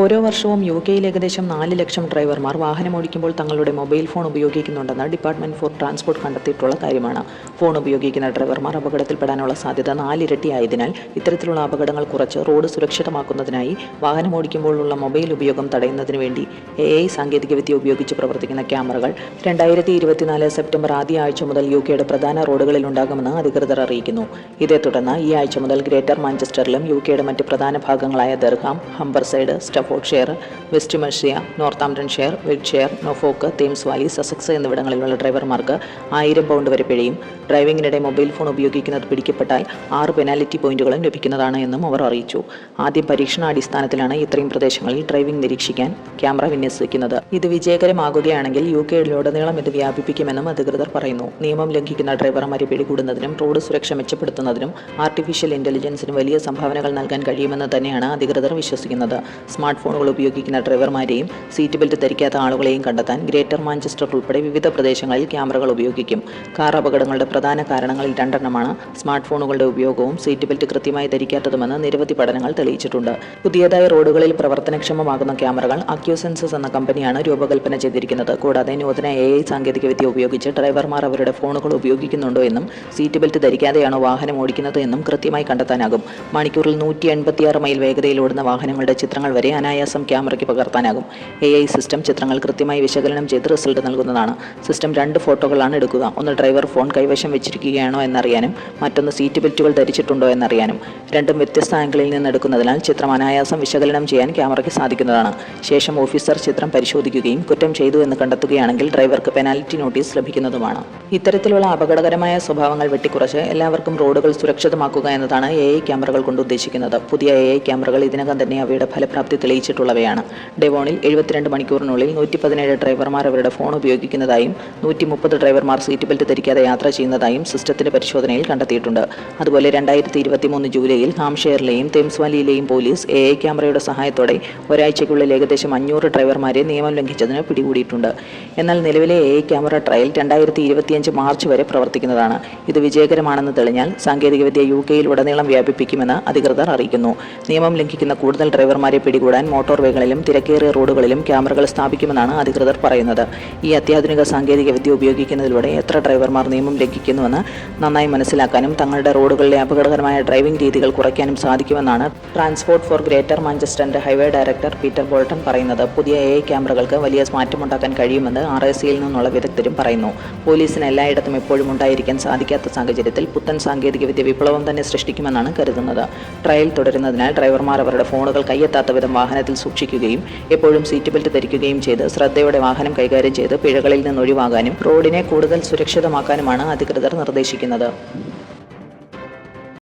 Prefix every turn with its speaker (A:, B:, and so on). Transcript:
A: ഓരോ വർഷവും യു കെയിൽ ഏകദേശം നാല് ലക്ഷം ഡ്രൈവർമാർ വാഹനമോടിക്കുമ്പോൾ തങ്ങളുടെ മൊബൈൽ ഫോൺ ഉപയോഗിക്കുന്നുണ്ടെന്ന് ഡിപ്പാർട്ട്മെന്റ് ഫോർ ട്രാൻസ്പോർട്ട് കണ്ടെത്തിയിട്ടുള്ള കാര്യമാണ്. ഫോൺ ഉപയോഗിക്കുന്ന ഡ്രൈവർമാർ അപകടത്തിൽപ്പെടാനുള്ള സാധ്യത നാലിരട്ടിയായതിനാൽ ഇത്തരത്തിലുള്ള അപകടങ്ങൾ കുറച്ച് റോഡ് സുരക്ഷിതമാക്കുന്നതിനായി വാഹനമോടിക്കുമ്പോഴുള്ള മൊബൈൽ ഉപയോഗം തടയുന്നതിന് വേണ്ടി എ ഐ സാങ്കേതികവിദ്യ ഉപയോഗിച്ച് പ്രവർത്തിക്കുന്ന ക്യാമറകൾ രണ്ടായിരത്തി ഇരുപത്തിനാല് സെപ്റ്റംബർ ആദ്യ ആഴ്ച മുതൽ യു കെയുടെ പ്രധാന റോഡുകളിൽ ഉണ്ടാകുമെന്ന് അധികൃതർ അറിയിക്കുന്നു. ഇതേ തുടർന്ന് ഈ ആഴ്ച മുതൽ ഗ്രേറ്റർ മാഞ്ചസ്റ്ററിലും യു കെയുടെ മറ്റ് പ്രധാന ഭാഗങ്ങളായ Durham Humberside Staffordshire West Mercia Northamptonshire Wiltshire Norfolk Thames Valley Sussex എന്നിവിടങ്ങളിലുള്ള ഡ്രൈവർമാർക്ക് ആയിരം പൗണ്ട് വരെ പിഴയും. ഡ്രൈവിംഗിനിടെ മൊബൈൽ ഫോൺ ഉപയോഗിക്കുന്നത് പിടിക്കപ്പെട്ടാൽ ആറ് പെനാൽറ്റി പോയിന്റുകളും ലഭിക്കുന്നതാണ് എന്നും അവർ അറിയിച്ചു. ആദ്യം പരീക്ഷണാടിസ്ഥാനത്തിലാണ് ഇത്രയും പ്രദേശങ്ങളിൽ ഡ്രൈവിംഗ് നിരീക്ഷിക്കാൻ ക്യാമറ വിന്യസിക്കുന്നത്. ഇത് വിജയകരമാകുകയാണെങ്കിൽ യു കെയിലുടനീളം ഇത് വ്യാപിപ്പിക്കുമെന്നും അധികൃതർ പറയുന്നു. നിയമം ലംഘിക്കുന്ന ഡ്രൈവർമാരെ പിടികൂടുന്നതിനും റോഡ് സുരക്ഷ മെച്ചപ്പെടുത്തുന്നതിനും ആർട്ടിഫിഷ്യൽ ഇന്റലിജൻസിന് വലിയ സംഭാവനകൾ നൽകാൻ കഴിയുമെന്ന് തന്നെയാണ് അധികൃതർ വിശ്വസിക്കുന്നത്. സ്മാർട്ട് ഫോണുകൾ ഉപയോഗിക്കുന്ന ഡ്രൈവർമാരെയും സീറ്റ് ബെൽറ്റ് ധരിക്കാത്ത ആളുകളെയും കണ്ടെത്താൻ ഗ്രേറ്റർ മാഞ്ചസ്റ്റർ ഉൾപ്പെടെ വിവിധ പ്രദേശങ്ങളിൽ ക്യാമറകൾ ഉപയോഗിക്കും. കാർ അപകടങ്ങളുടെ പ്രധാന കാരണങ്ങളിൽ രണ്ടെണ്ണമാണ് സ്മാർട്ട് ഫോണുകളുടെ ഉപയോഗവും സീറ്റ് ബെൽറ്റ് കൃത്യമായി ധരിക്കാത്തതുമെന്ന് നിരവധി പഠനങ്ങൾ തെളിയിച്ചിട്ടുണ്ട്. പുതിയതായി റോഡുകളിൽ പ്രവർത്തനക്ഷമമാകുന്ന ക്യാമറകൾ അക്യൂസെൻസസ് എന്ന കമ്പനിയാണ് രൂപകൽപ്പന ചെയ്തിരിക്കുന്നത്. കൂടാതെ നൂതന എ ഐ സാങ്കേതികവിദ്യ ഉപയോഗിച്ച് ഡ്രൈവർമാർ അവരുടെ ഫോണുകൾ ഉപയോഗിക്കുന്നുണ്ടോ എന്നും സീറ്റ് ബെൽറ്റ് ധരിക്കാതെയാണോ വാഹനം ഓടിക്കുന്നത് എന്നും കൃത്യമായി കണ്ടെത്താനാകും. മണിക്കൂറിൽ നൂറ്റി എൺപത്തിയാറ് മൈൽ വേഗതയിൽ ഓടുന്ന വാഹനങ്ങളുടെ ചിത്രങ്ങൾ വരെ അനായാസം ക്യാമറയ്ക്ക് പകർത്താനാകും. എ ഐ സിസ്റ്റം ചിത്രങ്ങൾ കൃത്യമായി വിശകലനം ചെയ്ത് റിസൾട്ട് നൽകുന്നതാണ്. സിസ്റ്റം രണ്ട് ഫോട്ടോകളാണ് എടുക്കുക. ഒന്ന് ഡ്രൈവർ ഫോൺ കൈവശം വെച്ചിരിക്കുകയാണോ എന്നറിയാനും മറ്റൊന്ന് സീറ്റ് ബെൽറ്റുകൾ ധരിച്ചിട്ടുണ്ടോ എന്നറിയാനും. രണ്ടും വ്യത്യസ്ത ആംഗിളിൽ നിന്ന് എടുക്കുന്നതിനാൽ ചിത്രം അനായാസം വിശകലനം ചെയ്യാൻ ക്യാമറയ്ക്ക് സാധിക്കുന്നതാണ്. ശേഷം ഓഫീസർ ചിത്രം പരിശോധിക്കുകയും കുറ്റം ചെയ്തു എന്ന് കണ്ടെത്തുകയാണെങ്കിൽ ഡ്രൈവർക്ക് പെനാൽറ്റി നോട്ടീസ് ലഭിക്കുന്നതുമാണ്. ഇത്തരത്തിലുള്ള അപകടകരമായ സ്വഭാവങ്ങൾ വെട്ടിക്കുറച്ച് എല്ലാവർക്കും റോഡുകൾ സുരക്ഷിതമാക്കുക എന്നതാണ് എ ഐ ക്യാമറകൾ കൊണ്ട് ഉദ്ദേശിക്കുന്നത്. പുതിയ എ ഐ ക്യാമറകൾ ഇതിനകം തന്നെ അവയുടെ ഫലപ്രാപ്തി തെളിയിച്ചിട്ടുള്ളവയാണ്. ഡെവോണിൽ എഴുപത്തിരണ്ട് മണിക്കൂറിനുള്ളിൽ നൂറ്റി പതിനേഴ് ഡ്രൈവർമാർ അവരുടെ ഫോൺ ഉപയോഗിക്കുന്നതായും നൂറ്റി മുപ്പത് ഡ്രൈവർമാർ സീറ്റ് ബെൽറ്റ് ധരിക്കാതെ യാത്ര ചെയ്യുന്നതായും സിസ്റ്റത്തിന്റെ പരിശോധനയിൽ കണ്ടെത്തിയിട്ടുണ്ട്. അതുപോലെ രണ്ടായിരത്തി ഇരുപത്തി മൂന്ന് ജൂലൈയിൽ ഹാംഷെയറിലെയും തേംസ് വാലിയിലെയും പോലീസ് എ ഐ ക്യാമറയുടെ സഹായത്തോടെ ഒരാഴ്ചയ്ക്കുള്ളിൽ ഏകദേശം അഞ്ഞൂറ് ഡ്രൈവർമാരെ നിയമം ലംഘിച്ചതിന് പിടികൂടിയിട്ടുണ്ട്. എന്നാൽ നിലവിലെ എ ഐ ക്യാമറ ട്രയൽ രണ്ടായിരത്തി ഇരുപത്തിയഞ്ച് മാർച്ച് വരെ പ്രവർത്തിക്കുന്നതാണ്. ഇത് വിജയകരമാണെന്ന് തെളിഞ്ഞാൽ സാങ്കേതികവിദ്യ യു കെയിൽ ഉടനീളം വ്യാപിപ്പിക്കുമെന്ന് അധികൃതർ അറിയിക്കുന്നു. നിയമം ലംഘിക്കുന്ന കൂടുതൽ ഡ്രൈവർമാരെ പിടികൂടാൻ മോട്ടോർ വേകളിലും തിരക്കേറിയ റോഡുകളിലും ക്യാമറകൾ സ്ഥാപിക്കുമെന്നാണ് അധികൃതർ പറയുന്നത്. ഈ അത്യാധുനിക സാങ്കേതിക വിദ്യ ഉപയോഗിക്കുന്നതിലൂടെ എത്ര ഡ്രൈവർമാർ നിയമം ലംഘിക്കുന്നുവെന്ന് നന്നായി മനസ്സിലാക്കാനും തങ്ങളുടെ റോഡുകളിലെ അപകടകരമായ ഡ്രൈവിംഗ് രീതികൾ കുറയ്ക്കാനും സാധിക്കുമെന്നാണ് ട്രാൻസ്പോർട്ട് ഫോർ ഗ്രേറ്റർ മാഞ്ചസ്റ്ററിന്റെ ഹൈവേ ഡയറക്ടർ പീറ്റർ ബോൾട്ടൺ പറയുന്നത്. പുതിയ എ ക്യാമറകൾക്ക് വലിയ മാറ്റമുണ്ടാക്കാൻ കഴിയുമെന്ന് ആർ എസ് സിയിൽ നിന്നുള്ള വിദഗ്ധരും പറയുന്നു. പോലീസിന് എല്ലായിടത്തും എപ്പോഴും ഉണ്ടായിരിക്കാൻ സാധിക്കാത്ത സാഹചര്യത്തിൽ പുത്തൻ സാങ്കേതികവിദ്യ വിപ്ലവം തന്നെ സൃഷ്ടിക്കുമെന്നാണ് കരുതുന്നത്. ട്രയൽ തുടരുന്നതിനാൽ ഡ്രൈവർമാർ അവരുടെ ഫോണുകൾ കയ്യെത്താത്ത വിധം വാഹനത്തിൽ സൂക്ഷിക്കുകയും എപ്പോഴും സീറ്റ് ബെൽറ്റ് ധരിക്കുകയും ചെയ്ത് ശ്രദ്ധയോടെ വാഹനം കൈകാര്യം ചെയ്ത് പിഴകളിൽ നിന്ന് ഒഴിവാകാനും റോഡിനെ കൂടുതൽ സുരക്ഷിതമാക്കാനുമാണ് അധികൃതർ നിർദ്ദേശിക്കുന്നത്.